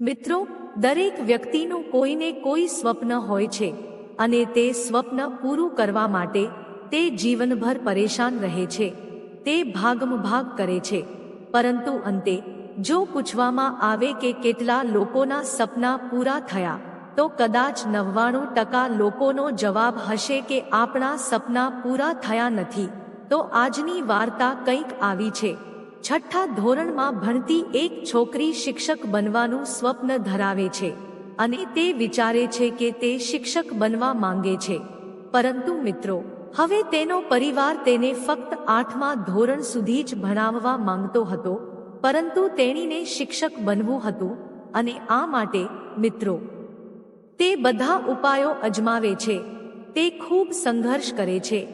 મિત્રો, દરેક વ્યક્તિનું કોઈને કોઈ સ્વપ્ન હોય છે અને તે સ્વપ્ન પૂરું કરવા માટે તે જીવનભર પરેશાન રહે છે, તે ભાગમભાગ કરે છે. પરંતુ અંતે, જો પૂછવામાં આવે કે કેટલા લોકોના સપના પૂરા થયા, તો કદાચ નવ્વાણું ટકા લોકોનો જવાબ હશે કે આપણા સપના પૂરા થયા નથી. તો આજની વાર્તા કંઈક આવી છે. છઠ્ઠા ધોરણમાં ભણતી એક છોકરી શિક્ષક બનવાનું સ્વપ્ન ધરાવે છે અને તે વિચારે છે કે તે શિક્ષક બનવા માંગે છે. પરંતુ મિત્રો, હવે તેનો પરિવાર તેને ફક્ત આઠમા ધોરણ સુધી જ ભણાવવા માંગતો હતો, પરંતુ તેણીને શિક્ષક બનવું હતું અને આ માટે, મિત્રો, તે બધા ઉપાયો અજમાવે છે, તે ખૂબ સંઘર્ષ કરે છે,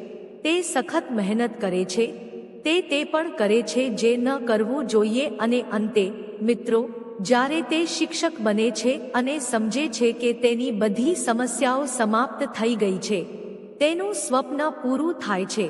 તે સખત મહેનત કરે છે તે તે પણ કરે છે જે ન કરવું જોઈએ અને અંતે, મિત્રો, જ્યારે તે શિક્ષક બને છે અને સમજે છે કે તેની બધી સમસ્યાઓ સમાપ્ત થઈ ગઈ છે, તેનું સ્વપ્ન પૂરું થાય છે.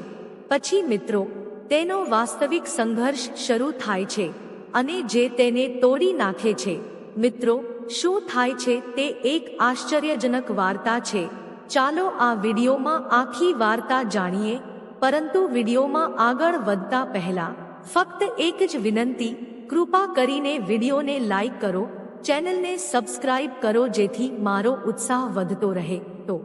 પછી, મિત્રો, તેનો વાસ્તવિક સંઘર્ષ શરૂ થાય છે અને જે તેને તોડી નાખે છે. મિત્રો, શું થાય છે તે એક આશ્ચર્યજનક વાર્તા છે. ચાલો આ વિડીયોમાં આખી વાર્તા જાણીએ. પરંતુ વિડીયોમાં આગળ વધતા પહેલા, ફક્ત એક જ વિનંતી, કૃપા કરીને વિડીયોને લાઈક કરો, ચેનલને સબસ્ક્રાઇબ કરો જેથી મારો ઉત્સાહ વધતો રહે. તો,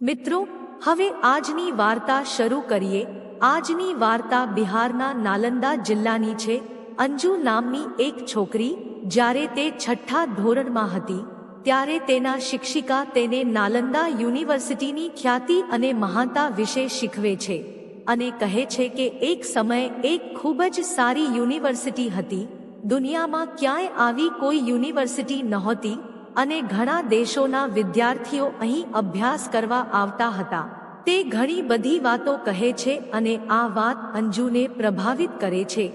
મિત્રો, હવે આજની વાર્તા શરૂ કરીએ. આજની વાર્તા બિહારના નાલંદા જિલ્લાની છે. અંજુ નામની એક છોકરી, જ્યારે તે છઠ્ઠા ધોરણમાં હતી. ત્યારે તેના શિક્ષિકા તેને નાલંદા યુનિવર્સિટીની ખ્યાતિ અને મહાનતા વિશે શીખવે છે અને કહે છે કે એક સમયે એક ખૂબ જ સારી યુનિવર્સિટી હતી. દુનિયામાં ક્યાંય આવી કોઈ યુનિવર્સિટી નહોતી અને ઘણા દેશોના વિદ્યાર્થીઓ અહીં અભ્યાસ કરવા આવતા હતા. તે ઘણી બધી વાતો કહે છે અને આ વાત અંજુને પ્રભાવિત કરે છે.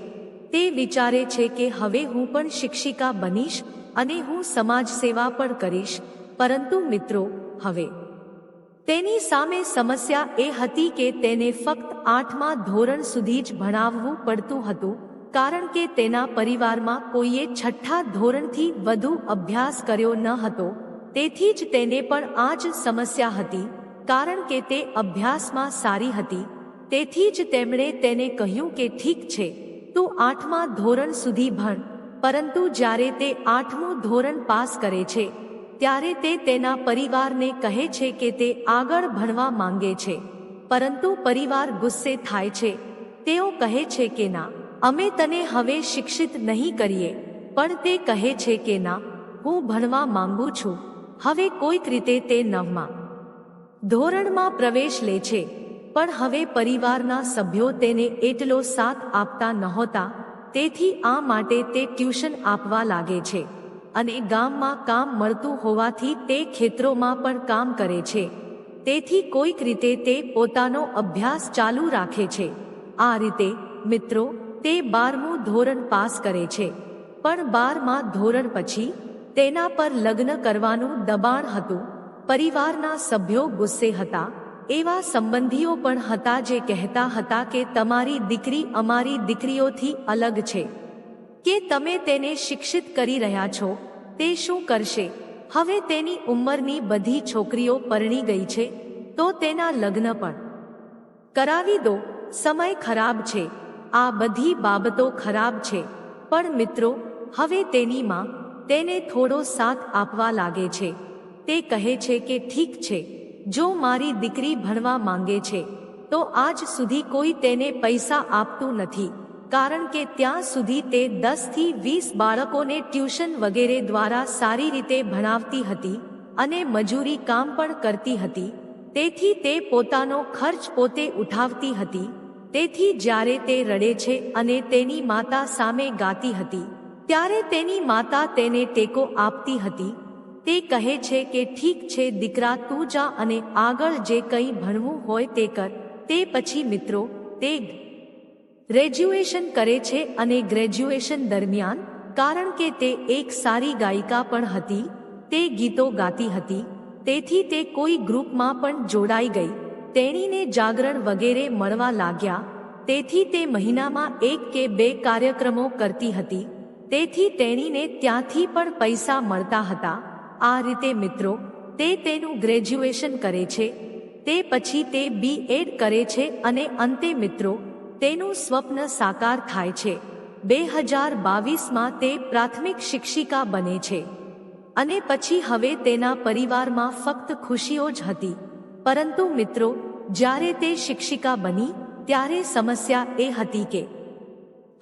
તે વિચારે છે કે હવે હું પણ શિક્ષિકા બનીશ અને હું સમાજ સેવા પણ કરીશ, પરંતુ મિત્રો, હવે. તેની સામે સમસ્યા એ હતી કે તેને ફક્ત આઠમા ધોરણ સુધી જ ભણાવવું પડતું હતું, કારણ કે તેના પરિવારમાં કોઈએ છઠ્ઠા ધોરણથી વધુ અભ્યાસ કર્યો ન હતો, તેથી જ તેને પણ આ જ સમસ્યા હતી, કારણ કે તે અભ્યાસમાં સારી હતી. તેથી જ તેમણે તેને કહ્યું કે ઠીક છે, તું આઠમા ધોરણ સુધી ભણ. પરંતુ જ્યારે તે આઠમું ધોરણ પાસ કરે છે, ત્યારે તે તેના પરિવારને કહે છે કે તે આગળ ભણવા માંગે છે. પરંતુ પરિવાર ગુસ્સે થાય છે. તેઓ કહે છે કે ના, અમે તને હવે શિક્ષિત નહીં કરીએ, પણ તે કહે છે કે ના, હું ભણવા માંગુ છું. હવે કોઈક રીતે તે નવમાં ધોરણમાં પ્રવેશ લે છે. પણ હવે પરિવારના સભ્યો તેને એટલો સાથ આપતા નહોતા તેથી આ માટે તે ટ્યુશન આપવા લાગે છે. અને ગામમાં કામ મળતું હોવાથી તે ખેતરોમાં પણ કામ કરે છે. તેથી કોઈક રીતે તે પોતાનો અભ્યાસ ચાલુ રાખે છે. આ રીતે, મિત્રો, તે બારમું ધોરણ પાસ કરે છે. પણ બારમાં ધોરણ પછી, તેના પર લગ્ન કરવાનું દબાણ હતું. પરિવારના સભ્યો ગુસ્સે હતા. એવા સંબંધીઓ પણ હતા જે કહેતા હતા કે તમારી દીકરી અમારી દીકરીઓથી અલગ છે. કે તમે તેને શિક્ષિત કરી રહ્યા છો, તે શું કરશે? હવે તેની ઉંમરની બધી છોકરીઓ પરણી ગઈ છે, તો તેના લગ્ન પણ. કરાવી દો, સમય ખરાબ છે. આ બધી બાબતો ખરાબ છે. પણ મિત્રો, હવે તેની માં તેને થોડો સાથ આપવા લાગે છે. તે કહે છે કે ઠીક છે. જો મારી દીકરી ભણવા માંગે છે, તો આજ સુધી કોઈ તેને પૈસા આપતું નથી. કારણ કે ત્યાં સુધી તે દસથી વીસ બાળકોને ટ્યુશન વગેરે દ્વારા સારી રીતે ભણાવતી હતી અને મજૂરી કામ પણ કરતી હતી. તેથી તે પોતાનો ખર્ચ પોતે ઉઠાવતી હતી. તેથી જ્યારે તે રડે છે અને તેની માતા સામે ગાતી હતી, ત્યારે તેની માતા તેને ટેકો આપતી હતી. તે કહે છે કે ઠીક છે, દીકરા તું જા અને આગળ જે કંઈ ભણવું હોય તે કર. તે પછી મિત્રો, તે ગ્રેજ્યુએશન કરે છે અને ગ્રેજ્યુએશન દરમિયાન, કારણ કે તે એક સારી ગાયિકા પણ હતી, તે ગીતો ગાતી હતી, તેથી તે કોઈ ગ્રુપમાં પણ જોડાઈ ગઈ. તેણીને જાગરણ વગેરે મળવા લાગ્યા, તેથી તે મહિનામાં એક કે બે કાર્યક્રમો કરતી હતી, તેથી તેણીને ત્યાંથી પણ પૈસા મળતા હતા. આ રીતે મિત્રો, તે તેનું ગ્રેજ્યુએશન કરે છે, તે પછી તે બી એડ કરે છે અને અંતે મિત્રો, તેનું સ્વપ્ન સાકાર થાય છે. બે હજાર બાવીસમાં તે પ્રાથમિક શિક્ષિકા બને છે. અને પછી હવે તેના પરિવારમાં ફક્ત ખુશીઓ જ હતી. પરંતુ મિત્રો, જ્યારે તે શિક્ષિકા બની, ત્યારે સમસ્યા એ હતી કે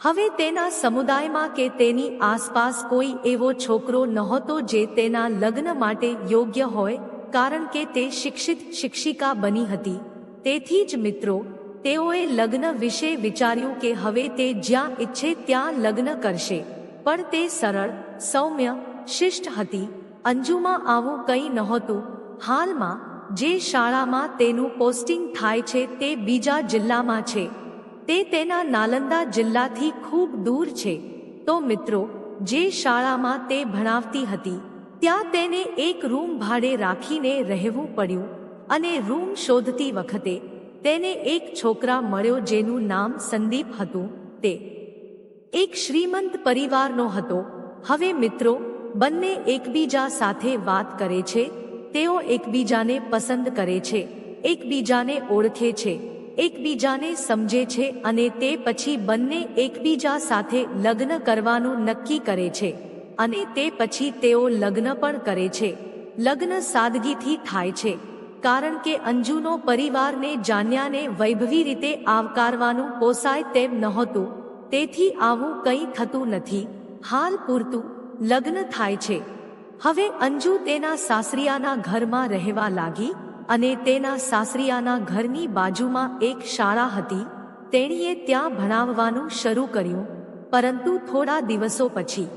હવે તેના સમુદાયમાં કે તેની આસપાસ કોઈ એવો છોકરો નહોતો જે તેના લગ્ન માટે યોગ્ય હોય, કારણ કે તે શિક્ષિત શિક્ષિકા બની હતી. તેથી જ મિત્રો, તેઓએ લગ્ન વિશે વિચાર્યું કે હવે તે જ્યાં ઈચ્છે ત્યાં લગ્ન કરશે. પણ તે સરળ, સૌમ્ય, શિષ્ટ હતી. અંજુમાં આવું કંઈ નહોતું. હાલમાં, જે શાળામાં તેનું પોસ્ટિંગ થાય છે તે બીજા જિલ્લામાં છે. તે તેના નાલંદા જિલ્લાથી ખૂબ દૂર છે. તો મિત્રો, જે શાળામાં તે ભણાવતી હતી, ત્યાં તેને એક રૂમ ભાડે રાખીને રહેવું પડ્યું અને રૂમ શોધતી વખતે તેને એક છોકરા મળ્યો જેનું નામ સંદીપ હતું. તે એક શ્રીમંત પરિવારનો હતો. હવે મિત્રો, બંને એકબીજા સાથે વાત કરે છે, તેઓ એકબીજાને પસંદ કરે છે, એકબીજાને ઓળખે છે. એકબીજાને સમજે છે અને તે પછી બંને એકબીજા સાથે લગ્ન કરવાનું નક્કી કરે છે. અને તે પછી તેઓ લગ્ન પણ કરે છે. લગ્ન સાદગીથી થાય છે. કારણ કે અંજુનો પરિવારને જાન્યાને વૈભવી રીતે આવકારવાનું પોસાય તેમ નહોતું. તેથી આવું કંઈ થતું નથી. હાલ પૂરતું લગ્ન થાય છે. હવે અંજુ તેના સાસરિયાના ઘરમાં રહેવા લાગી. અને તેના સાસરિયાના ઘરની બાજુમાં એક શાળા હતી. તેણીએ ત્યાં ભણાવવાનું શરૂ કર્યું, પરંતુ થોડા દિવસો પછી.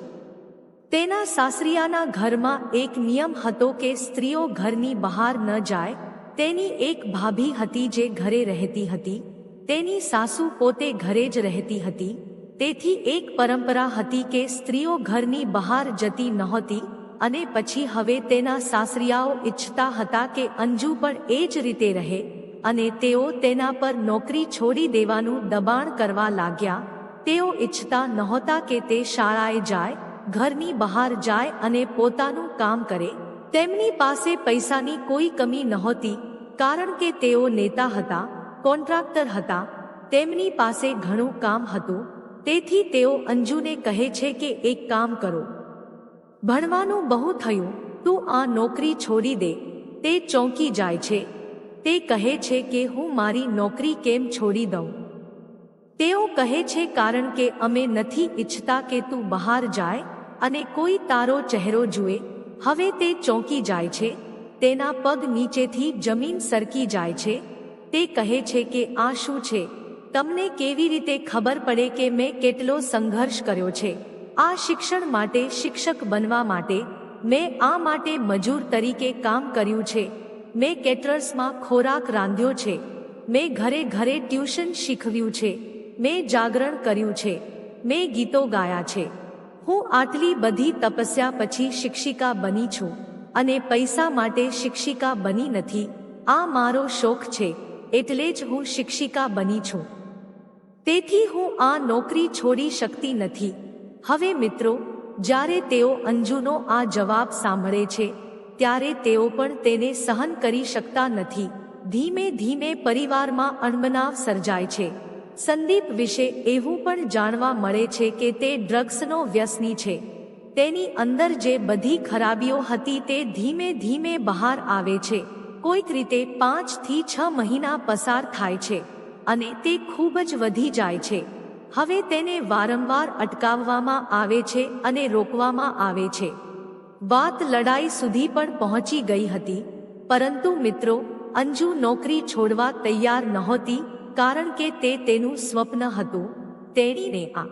તેના સાસરિયાના ઘરમાં એક નિયમ હતો કે સ્ત્રીઓ ઘરની બહાર ન જાય. તેની એક ભાભી હતી જે ઘરે રહેતી હતી. તેની સાસુ પોતે ઘરે જ રહેતી હતી. તેથી એક પરંપરા હતી કે સ્ત્રીઓ ઘરની બહાર જતી નહોતી. અને પછી હવે તેના સાસરિયાઓ ઈચ્છતા હતા કે અંજુ પણ એ જ રીતે રહે અને તેઓ તેના પર નોકરી છોડી દેવાનું દબાણ કરવા લાગ્યા. તેઓ ઈચ્છતા નહોતા કે તે શાળાએ જાય, ઘરની બહાર જાય અને પોતાનું કામ કરે. તેમની પાસે પૈસાની કોઈ કમી નહોતી, કારણ કે તેઓ નેતા હતા, કોન્ટ્રાક્ટર હતા. તેમની પાસે ઘણું કામ હતું. તેથી તેઓ અંજુને કહે છે કે એક કામ કરો. ભણવાનું બહુ થયું, તું આ નોકરી છોડી દે. તે ચોંકી જાય છે. તે કહે છે કે હું મારી નોકરી કેમ છોડી દઉં? તેઓ કહે છે કારણ કે અમે નથી ઈચ્છતા કે તું બહાર જાય અને કોઈ તારો ચહેરો જુએ. હવે તે ચોંકી જાય છે. તેના પગ નીચેથી જમીન સરકી જાય છે. તે કહે છે કે આ શું છે? તમને કેવી રીતે ખબર પડે કે મેં કેટલો સંઘર્ષ કર્યો છે? આ શિક્ષણ માટે શિક્ષક બનવા માટે મેં આ માટે મજૂર તરીકે કામ કર્યું છે. મેં કેટરર્સમાં ખોરાક રાંધ્યો છે. મેં ઘરે ઘરે ટ્યુશન શીખવ્યું છે. મેં જાગરણ કર્યું છે. મેં ગીતો ગાયા છે. હું આટલી બધી તપસ્યા પછી શિક્ષિકા બની છું અને પૈસા માટે શિક્ષિકા બની નથી. આ મારો શોખ છે. એટલે જ હું શિક્ષિકા બની છું. તેથી હું આ નોકરી છોડી શકતી નથી. હવે મિત્રો, જ્યારે તેઓ અંજુનો આ જવાબ સાંભળે છે, ત્યારે તેઓ પણ તેને સહન કરી શકતા નથી. ધીમે ધીમે પરિવારમાં અણબનાવ સર્જાય છે. સંદીપ વિશે એવું પણ જાણવા મળે છે કે તે ડ્રગ્સનો વ્યસની છે. તેની અંદર જે બધી ખરાબીઓ હતી તે ધીમે ધીમે બહાર આવે છે. કોઈક રીતે પાંચથી છ મહિના પસાર થાય છે અને તે ખૂબ જ વધી જાય છે. હવે તેને વારંવાર અટકાવવામાં આવે છે અને રોકવામાં આવે છે. વાત લડાઈ સુધી પણ પહોંચી ગઈ હતી, પરંતુ મિત્રો, અંજુ નોકરી છોડવા તૈયાર નહોતી, કારણ કે તે તેનું સ્વપ્ન હતું, તેણીને આ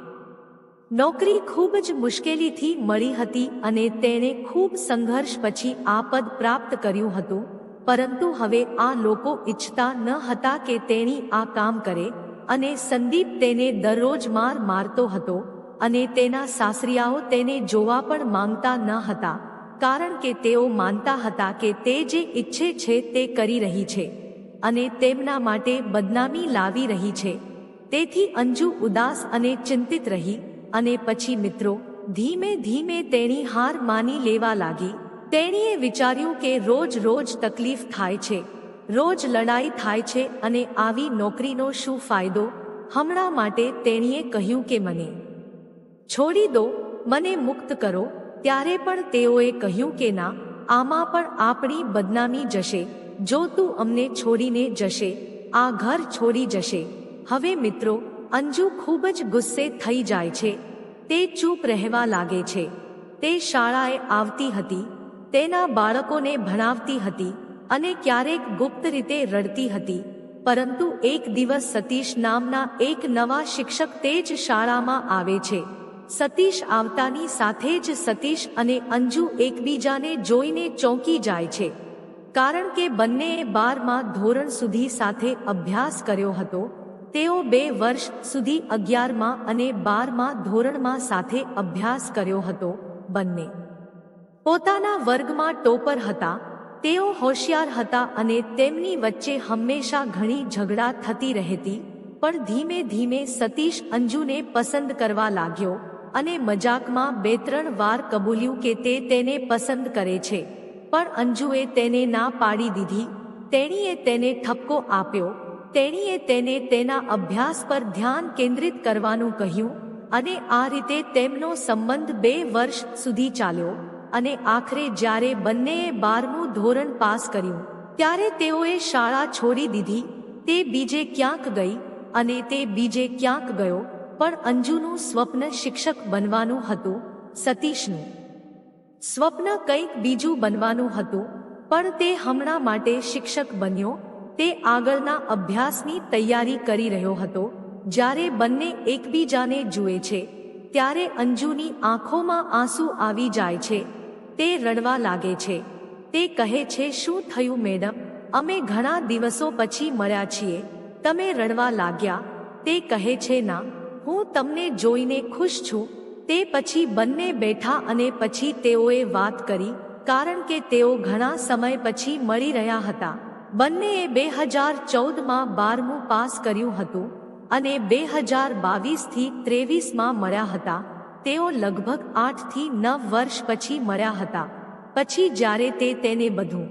નોકરી ખૂબ જ મુશ્કેલીથી મળી હતી અને તેણે ખૂબ સંઘર્ષ પછી આ પદ પ્રાપ્ત કર્યું હતું, પરંતુ હવે આ લોકો ઈચ્છતા ન હતા કે તેણી આ કામ કરે અને સંદીપ તેને દરરોજ માર મારતો હતો અને તેના સાસરિયાઓ તેને જોવા પણ માંગતા ન હતા, કારણ કે તેઓ માનતા હતા કે તે જે ઈચ્છે છે તે કરી રહી છે અને તેમના માટે બદનામી લાવી રહી છે. તેથી અંજુ ઉદાસ અને ચિંતિત રહી અને પછી મિત્રો, ધીમે ધીમે તેણી હાર માની લેવા લાગી. તેણીએ વિચાર્યું કે રોજ રોજ તકલીફ થાય છે રોજ લડાઈ થાય છે અને આવી નોકરીનો શું ફાયદો? હમણાં માટે તેણીએ કહ્યું કે મને છોડી દો, મને મુક્ત કરો. ત્યારે પણ તેઓએ કહ્યું કે ના, આમાં પણ આપણી બદનામી જશે. જો તું અમને છોડીને જશે, આ ઘર છોડી જશે. હવે મિત્રો, અંજુ ખૂબ જ ગુસ્સે થઈ જાય છે. તે ચૂપ રહેવા લાગે છે. તે શાળાએ આવતી હતી. તેના બાળકોને ભણાવતી હતી. અને ક્યારેક ગુપ્ત રીતે રડતી હતી. પરંતુ એક દિવસ સતીશ નામના એક નવા શિક્ષક તે જ શાળામાં આવે છે. સતીશ આવતાની સાથે જ સતીશ અને અંજુ એકબીજાને જોઈને ચોંકી જાય છે. કારણ કે બંનેએ બારમાં ધોરણ સુધી સાથે અભ્યાસ કર્યો હતો. તેઓ બે વર્ષ સુધી અગિયારમાં અને બારમાં ધોરણમાં સાથે અભ્યાસ કર્યો હતો, બંને. પોતાના વર્ગમાં ટોપર હતા. તેઓ હોશિયાર હતા અને તેમની વચ્ચે હંમેશા ઘણી ઝઘડા થતી રહેતી, પણ ધીમે ધીમે સતીશ અંજુને પસંદ કરવા લાગ્યો અને મજાકમાં બે ત્રણ વાર કબૂલ્યું કે તે તેને પસંદ કરે છે. પણ અંજુએ તેને ના પાડી દીધી, તેણીએ તેને ઠપકો આપ્યો, તેણીએ તેને તેના અભ્યાસ પર ધ્યાન કેન્દ્રિત કરવાનું કહ્યું અને આ રીતે તેમનો સંબંધ બે વર્ષ સુધી ચાલ્યો. અને આખરે જ્યારે બંનેએ બારમું ધોરણ પાસ કર્યું, ત્યારે તેઓએ શાળા છોડી દીધી. તે બીજે ક્યાંક ગઈ અને તે બીજે ક્યાંક ગયો, પણ અંજુનું સ્વપ્ન શિક્ષક બનવાનું હતું, સતીશનું. સ્વપ્ન કંઈક બીજું બનવાનું હતું, પણ તે હમણાં માટે શિક્ષક બન્યો. તે આગળના અભ્યાસની તૈયારી કરી રહ્યો હતો. જ્યારે બંને એકબીજાને જુએ છે, ત્યારે અંજુની આંખોમાં આંસુ આવી જાય છે. તે રડવા લાગે છે. તે કહે છે, શું થયું મેડમ? અમે ઘણા દિવસો પછી મળ્યા છીએ. તમે રડવા લાગ્યા. તે કહે છે, ના, હું તમને જોઈને ખુશ છું. તે પછી બંને બેઠા અને પછી તેઓએ વાત કરી, કારણ કે તેઓ ઘણા સમય પછી મળી રહ્યા હતા. બંનેએ બે હજાર ચૌદમાં બારમું પાસ કર્યું હતું અને બે હજાર બાવીસથી ત્રેવીસમાં મળ્યા હતા. તેઓ લગભગ આઠથી નવ વર્ષ પછી મળ્યા હતા. પછી જ્યારે તે તેને બધું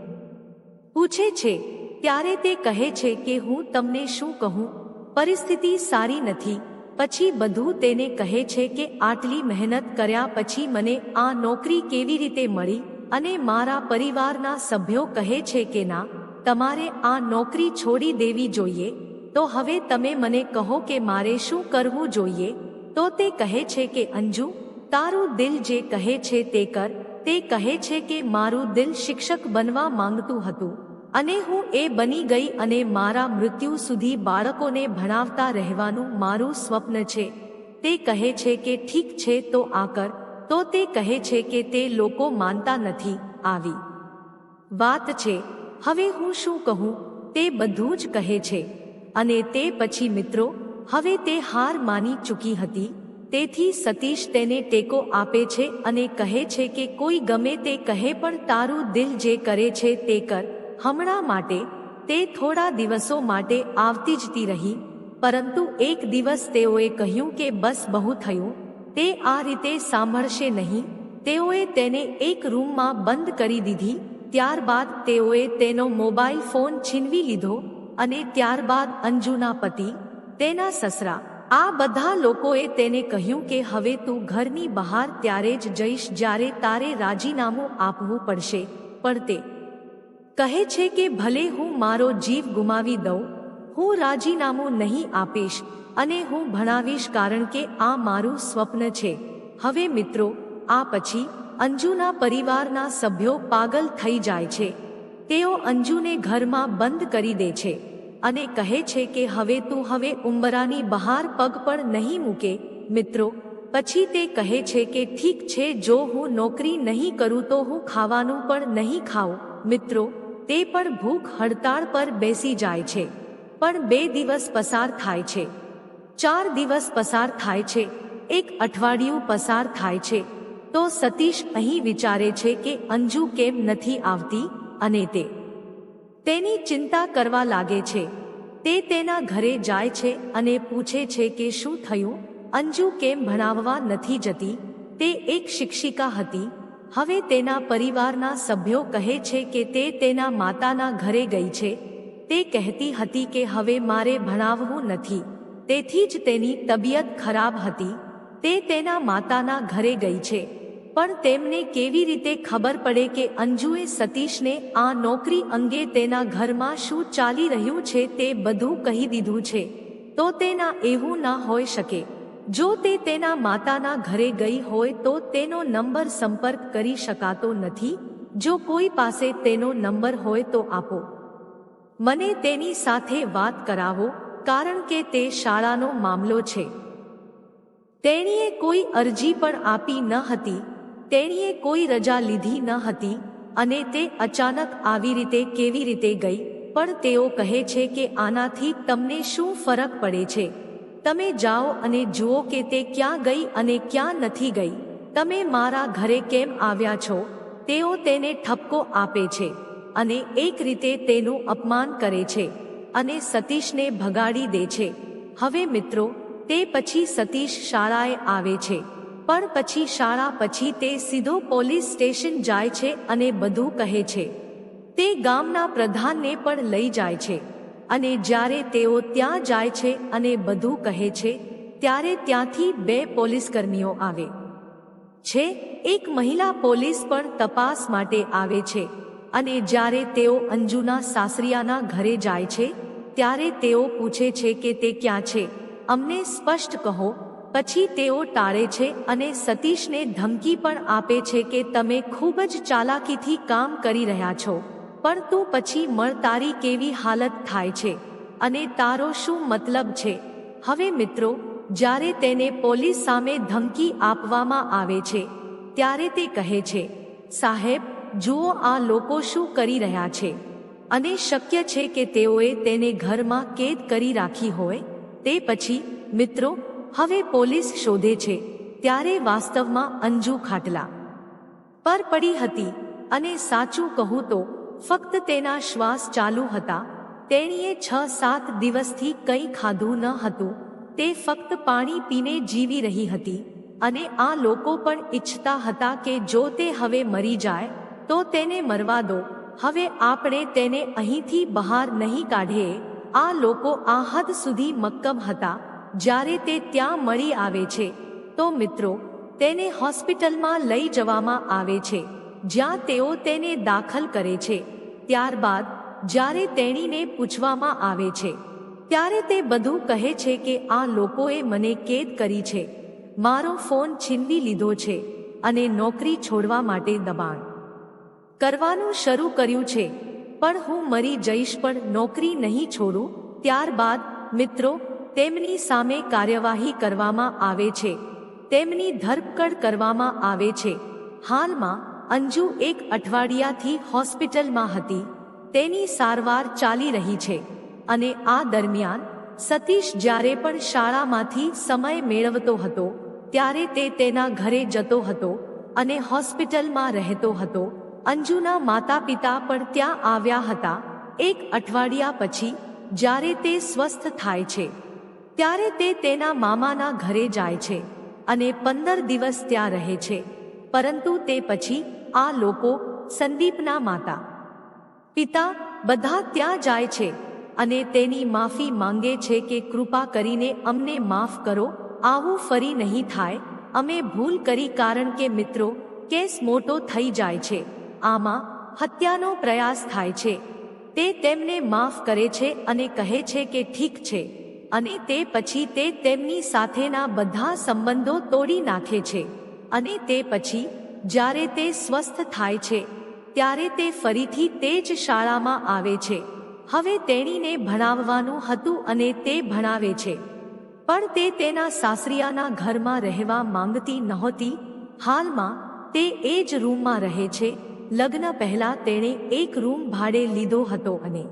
પૂછે છે, ત્યારે તે કહે છે કે હું તમને શું કહું? પરિસ્થિતિ સારી નથી. પછી બધું તેને કહે છે કે આટલી મહેનત કર્યા પછી મને આ નોકરી કેવી રીતે મળી અને મારા પરિવારના સભ્યો કહે છે કે ના, તમારે આ નોકરી છોડી દેવી જોઈએ. તો હવે તમે મને કહો કે મારે શું કરવું જોઈએ? તો તે કહે છે કે, અંજુ, તારું દિલ જે કહે છે તે કર. તે કહે છે કે, મારું દિલ શિક્ષક બનવા માંગતું હતું અને હું એ બની ગઈ અને મારા મૃત્યુ સુધી બાળકોને ભણાવતા રહેવાનું મારું સ્વપ્ન છે. તે કહે છે કે, ઠીક છે, તો આ કર. તો તે કહે છે કે, તે લોકો માનતા નથી. આવી. વાત છે, હવે હું શું કહું? તે બધું જ કહે છે. અને તે પછી મિત્રો હવે તે હાર માની ચૂકી હતી. તેથી સતીશ તેને ટેકો આપે છે અને કહે છે કે કોઈ ગમે તે કહે પણ તારું દિલ જે કરે છે તે કર. હમણાં માટે તે થોડા દિવસો માટે આવતી જતી રહી. પરંતુ એક દિવસ તેઓએ કહ્યું કે બસ બહુ થયું. તે આ રીતે સાંભળશે નહીં. તેઓએ તેને એક રૂમમાં બંધ કરી દીધી. ત્યારબાદ તેઓએ તેનો મોબાઈલ ફોન છીનવી લીધો અને ત્યારબાદ અંજુના પતિ તેના સસરા, આ બધા લોકોએ તેને કહ્યું કે હવે તું ઘરની બહાર ત્યારે જ જઈશ જ્યારે તારે રાજીનામું આપવું પડશે. પણ તે કહે છે કે ભલે હું મારો જીવ ગુમાવી દઉં, હું રાજીનામું નહીં આપીશ અને હું ભણાવીશ કારણ કે આ મારું સ્વપ્ન છે. હવે મિત્રો, આ પછી અંજુના પરિવારના સભ્યો પાગલ થઈ જાય છે. તેઓ અંજુને ઘરમાં બંધ કરી દે છે. અને કહે છે કે હવે તું હવે ઉંબરાની બહાર પગ પણ નહીં મૂકે. મિત્રો, પછી તે કહે છે કે ઠીક છે, જો હું નોકરી નહીં કરું તો હું ખાવાનું પણ નહીં ખાઉં. મિત્રો, તે પણ ભૂખ હડતાળ પર બેસી જાય છે. પણ બે દિવસ પસાર થાય છે. ચાર દિવસ પસાર થાય છે. એક અઠવાડિયું પસાર થાય છે. તો સતીશ અહીં વિચારે છે કે અંજુ કેમ નથી આવતી? અને તે તેની ચિંતા કરવા લાગે છે. તે તેના ઘરે જાય છે અને પૂછે છે કે શું થયું? અંજુ કેમ ભણાવવા નથી જતી? તે એક શિક્ષિકા હતી. હવે તેના પરિવારના સભ્યો કહે છે કે તે તેના માતાના ઘરે ગઈ છે. તે કહેતી હતી કે હવે મારે ભણાવવું નથી. તેથી જ તેની તબિયત ખરાબ હતી. તે તેના માતાના ઘરે ગઈ છે. પણ તેમને કેવી રીતે ખબર પડે કે અંજુએ સતીશને આ નોકરી અંગે તેના ઘરમાં શું ચાલી રહ્યું છે તે બધું કહી દીધું છે. તો તેના એવું ના હોઈ શકે. જો તે તેના માતાના ઘરે ગઈ હોય તો તેનો નંબર સંપર્ક કરી શકાતો નથી. જો કોઈ પાસે તેનો નંબર હોય તો આપો. મને તેની સાથે વાત કરાવો, કારણ કે તે શાળાનો મામલો છે. તેણીએ કોઈ અરજી પણ આપી ન હતી. તેણીએ કોઈ રજા લીધી ન હતી અને તે અચાનક આવી રીતે કેવી રીતે ગઈ? પણ તેઓ કહે છે કે આનાથી તમને શું ફરક પડે છે? તમે જાઓ અને જુઓ કે તે ક્યાં ગઈ અને ક્યાં નથી ગઈ. તમે મારા ઘરે કેમ આવ્યા છો? તેઓ તેને ઠપકો આપે છે અને એક રીતે તેનું અપમાન કરે છે અને સતીશને ભગાડી દે છે. હવે મિત્રો, તે પછી સતીશ શાળાએ આવે છે. પણ પછી શાળા પછી તે સીધો પોલીસ સ્ટેશન જાય છે અને બધું કહે છે. તે ગામના પ્રધાનને પણ લઈ જાય છે. અને જ્યારે તેઓ ત્યાં જાય છે અને બધું કહે છે, ત્યારે ત્યાંથી બે પોલીસકર્મીઓ આવે. છે, એક મહિલા પોલીસ પણ તપાસ માટે આવે છે. અને જ્યારે તેઓ અંજુના સાસરિયાના ઘરે જાય છે, ત્યારે તેઓ પૂછે છે કે તે ક્યાં છે. અમને સ્પષ્ટ કહો પછી તેઓ ટાળે છે અને સતીશને ધમકી પણ આપે છે કે તમે ખૂબ જ ચાલાકીથી કામ કરી રહ્યા છો. પણ તું પછી મળ તારી કેવી હાલત થાય છે. અને તારો શું મતલબ છે? હવે મિત્રો, જ્યારે તેને પોલીસ સામે ધમકી આપવામાં આવે છે, ત્યારે તે કહે છે, સાહેબ, જુઓ આ લોકો શું કરી રહ્યા છે. અને શક્ય છે કે તેઓએ તેને ઘરમાં કેદ કરી રાખી હોય. તે પછી, મિત્રો હવે પોલીસ શોધે છે, ત્યારે વાસ્તવમાં અંજુ ખાટલા. પર પડી હતી અને સાચું કહું તો, ફક્ત તેના શ્વાસ ચાલુ હતા, તેણીએ છ સાત દિવસથી કંઈ ખાધું ન હતું, તે ફક્ત પાણી પીને જીવી રહી હતી, અને આ લોકો પણ ઈચ્છતા હતા કે જો તે હવે મરી જાય, તો તેને મરવા દો, હવે આપણે તેને અહીંથી બહાર નહીં કાઢીએ આ લોકો આ હદ સુધી મક્કમ હતા જ્યારે તે ત્યાં મળી આવે છે, તો મિત્રો, તેને હોસ્પિટલમાં લઈ જવામાં આવે છે, જ્યાં તેઓ તેને દાખલ કરે છે. ત્યારબાદ, જ્યારે તેણીને પૂછવામાં આવે છે, ત્યારે તે બધું કહે છે કે આ લોકોએ મને કેદ કરી છે. મારો ફોન છીનવી લીધો છે અને નોકરી છોડવા માટે દબાણ કરવાનું શરૂ કર્યું છે. પણ હું મરી જઈશ પણ નોકરી નહીં છોડું. ત્યારબાદ, મિત્રો તેમની સામે કાર્યવાહી કરવામાં આવે છે. તેમની ધરપકડ કરવામાં આવે છે. હાલમાં, અંજુ એક અઠવાડિયાથી હોસ્પિટલમાં હતી. તેની સારવાર ચાલી રહી છે. અને આ દરમિયાન, સતીશ જ્યારે પણ શાળામાંથી સમય મેળવતો હતો, ત્યારે તે તેના ઘરે જતો હતો અને હોસ્પિટલમાં રહેતો હતો. અંજુના માતા પિતા પણ ત્યાં આવ્યા હતા. એક અઠવાડિયા પછી, જ્યારે તે સ્વસ્થ થાય છે. ત્યારે તે તેના મામાના ઘરે જાય છે અને પંદર દિવસ ત્યાં રહે છે. પરંતુ તે પછી આ લોકો સંદીપના માતા, પિતા બધા ત્યાં જાય છે અને તેની માફી માંગે છે કે કૃપા કરીને અમને માફ કરો, આવું ફરી નહીં થાય, અમે ભૂલ કરી કારણ કે મિત્રો, કેસ મોટો થઈ જાય છે, આમાં હત્યાનો પ્રયાસ થાય છે. તે તેમને માફ કરે છે અને કહે છે કે ઠીક છે. અને તે પછી તે તેમની સાથેના બધા સંબંધો તોડી નાખે છે. અને તે પછી, જ્યારે તે સ્વસ્થ થાય છે, ત્યારે તે ફરીથી તે જ શાળામાં આવે છે. હવે તેણીને ભણાવવાનું હતું અને તે ભણાવે છે. પણ તે તેના સાસરિયાના ઘરમાં રહેવા માંગતી નહોતી. હાલમાં, તે એ જ રૂમમાં રહે છે. લગ્ન પહેલા તેણે એક રૂમ ભાડે લીધો હતો અને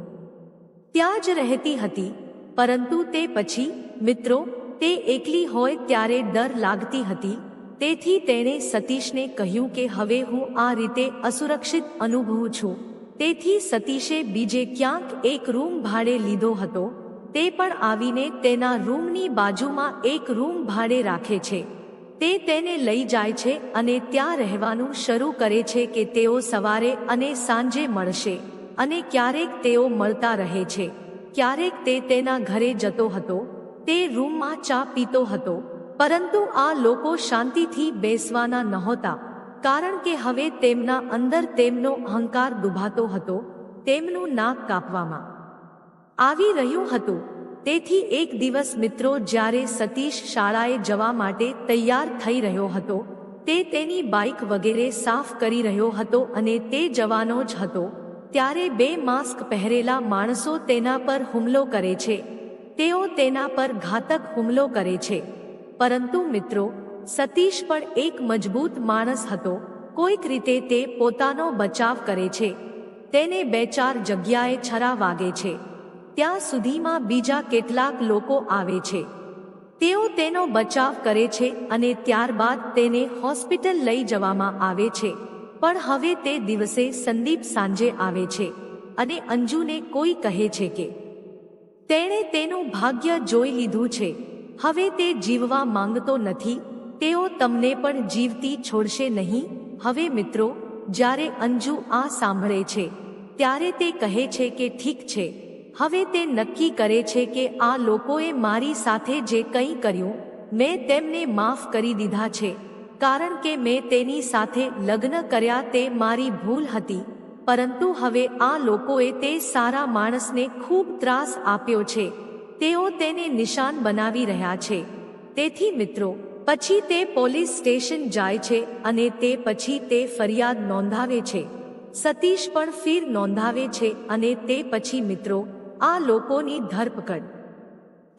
ત્યાં જ રહેતી હતી. પરંતુ તે પછી, મિત્રો, તે એકલી હોય ત્યારે ડર લાગતી હતી. તેથી તેણે સતીશને કહ્યું કે હવે હું આ રીતે અસુરક્ષિત અનુભવું છું. તેથી સતીશે બીજે ક્યાંક એક રૂમ ભાડે લીધો હતો. તે પણ આવીને તેના રૂમની બાજુમાં એક રૂમ ભાડે રાખે છે. તે તેને લઈ જાય છે અને ત્યાં રહેવાનું શરૂ કરે છે કે તેઓ સવારે અને સાંજે મળશે અને ક્યારેક તેઓ મળતા રહે છે. ક્યારેક તે તેના ઘરે જતો હતો, તે રૂમમાં ચા પીતો હતો, પરંતુ આ લોકો શાંતિથી બેસવાના નહોતા, કારણ કે હવે તેમના અંદર તેમનો અહંકાર દુભાતો હતો, તેમનું નાક કાપવામાં આવી રહ્યું હતું. તેથી એક દિવસ મિત્રો જ્યારે સતીશ શાળાએ જવા માટે તૈયાર થઈ રહ્યો હતો, તે તેની બાઇક વગેરે સાફ કરી રહ્યો હતો અને તે જવાનો જ હતો. ત્યારે બે માસ્ક પહેરેલા માણસો તેના પર હુમલો કરે છે. તેઓ તેના પર ઘાતક હુમલો કરે છે. પરંતુ મિત્રો, સતીશ પણ એક મજબૂત માણસ હતો. કોઈક રીતે તે પોતાનો બચાવ કરે છે. તેને બે ચાર જગ્યાએ છરા વાગે છે. ત્યાં સુધીમાં બીજા કેટલાક લોકો આવે છે. તેઓ તેનો બચાવ કરે છે અને ત્યારબાદ તેને હોસ્પિટલ લઈ જવામાં આવે છે. પણ હવે તે દિવસે સંદીપ સાંજે આવે છે અને અંજુને કોઈ કહે છે કે, તેણે તેનું ભાગ્ય જોઈ લીધું છે. હવે તે જીવવા માંગતો નથી. તેઓ તમને પણ જીવતી છોડશે નહીં. હવે મિત્રો, જ્યારે અંજુ આ સાંભળે છે, ત્યારે તે કહે છે કે ઠીક છે. હવે તે નક્કી કરે છે કે આ લોકોએ મારી સાથે જે કંઈ કર્યું, મેં તેમને માફ કરી દીધા છે. કારણ કે મેં તેની સાથે લગ્ન કર્યા તે મારી ભૂલ હતી, પરંતુ હવે આ લોકોએ તે સારા માણસને ખૂબ ત્રાસ આપ્યો છે. તેઓ તેને નિશાન બનાવી રહ્યા છે. તેથી મિત્રો, પછી તે પોલીસ સ્ટેશન જાય છે અને તે પછી તે ફરિયાદ નોંધાવે છે. સતીશ પણ ફીર નોંધાવે છે અને તે પછી મિત્રો, આ લોકોની ધરપકડ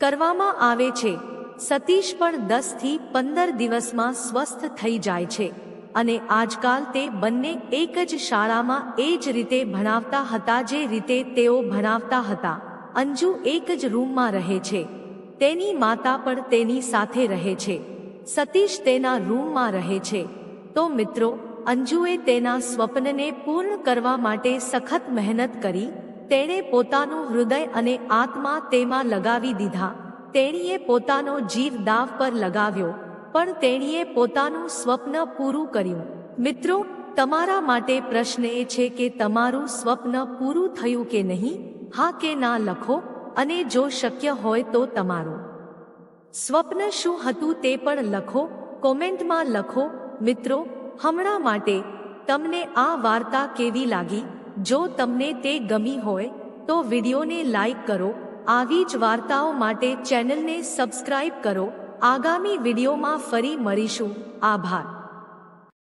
કરવામાં આવે છે. સતીશ પણ દસથી પંદર દિવસમાં સ્વસ્થ થઈ જાય છે. અને આજકાલ તે બંને એક જ શાળામાં એ જ રીતે ભણાવતા હતા જે રીતે તેઓ ભણાવતા હતા. અંજુ એક જ રૂમમાં રહે છે. તેની માતા પણ તેની સાથે રહે છે. સતીશ તેના રૂમમાં રહે છે. તો મિત્રો, અંજુએ તેના સ્વપ્નને પૂર્ણ કરવા માટે સખત મહેનત કરી, તેણે પોતાનું હૃદય અને આત્મા તેમાં લગાવી દીધા. તેણીએ પોતાનો જીવ દાવ પર લગાવ્યો, પણ તેણીએ પોતાનું સ્વપ્ન પૂરું કર્યું. મિત્રો, તમારા માટે પ્રશ્ન એ છે કે તમારું સ્વપ્ન પૂરું થયું કે નહીં? હા કે ના લખો, અને જો શક્ય હોય તો તમારું. સ્વપ્ન શું હતું તે પણ લખો, કોમેન્ટમાં લખો. મિત્રો, હમણાં માટે તમને આ વાર્તા કેવી લાગી? જો તમને તે ગમી હોય, તો વિડીયોને લાઈક કરો આવી જ વાર્તાઓ માટે ચેનલને સબસ્ક્રાઇબ કરો. આગામી વિડીયોમાં ફરી મળીશું. આભાર.